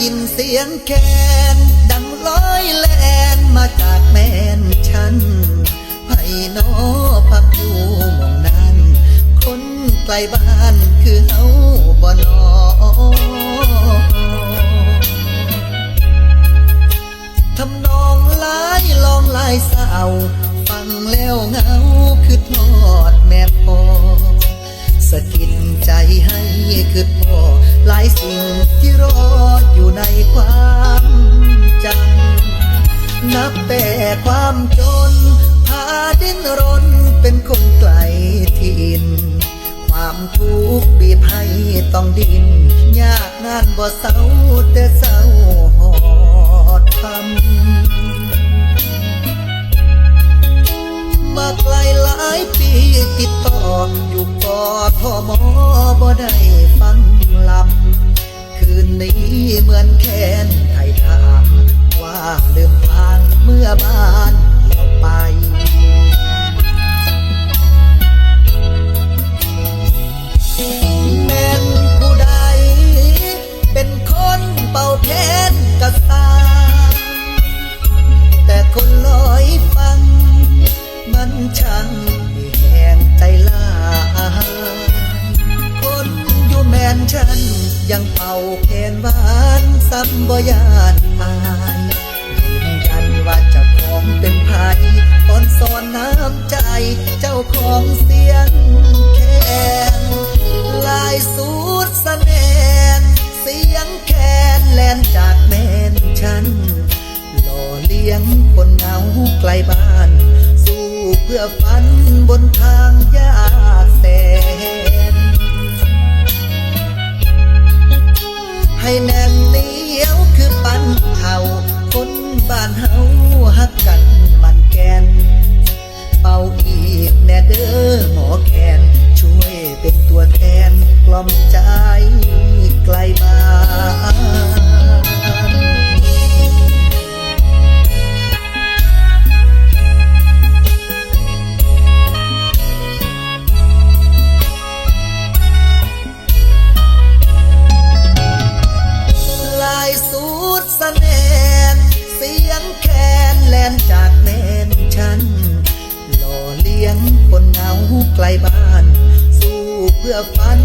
ยินเสียงแคนดังร้อยแลนมาจากแม่นฉันไผ่นอพักอยู่มองนั้น คนไกลบ้านคือเฮาบ่นอทำนองลายลองลายสาว ฟังแล้วเงาคือทอดแม่พอ สะกิดใจให้คือพ่อหลายสิ่งที่รออยู่ในความจำนับแต่ความจน พาดิ้นรนเป็นคนไกลถิ่นความทุกข์บีบให้ต้องดินยากงานบ่เศร้าแต่เศร้าหอดทำมาไกลหลายปีติดต่อ ทมบ่ได้ฟังลำ คืนนี้เหมือนแค้นไทยถามว่าลืมทางเมื่อบ้านเราไปแม่นผู้ใด เป็นคนเป่าแทนกระสาแต่คนล นฉันยังเป่าแคนหวานซ้ำบ่ยานอายยืนยันว่าเจ้าของเป็นไผ่อ่อนสอนน้ำใจเจ้าของเสียงแคนลายสูดสะแนนเสียงแคนแลนจากแม่นฉันหล่อเลี้ยงคนเหงาไกลบ้าน สู้เพื่อฝันบนทางยากแสน ให้แน่นเหนียวคือปันเท่าคนบ้านเฮาฮักกันมันแกน เป่าอีกแน่เด้อหมอแคนช่วยเป็นตัวแทนกล่อมใจไกลบ้าน ไกลบ้าน สู้เพื่อฝัน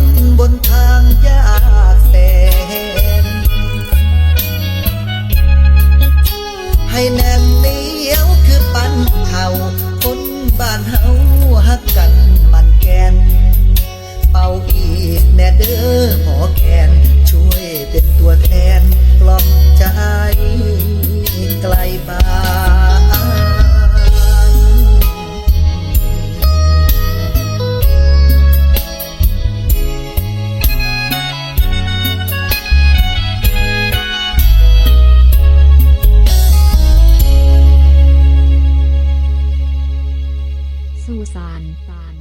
สู่ศาน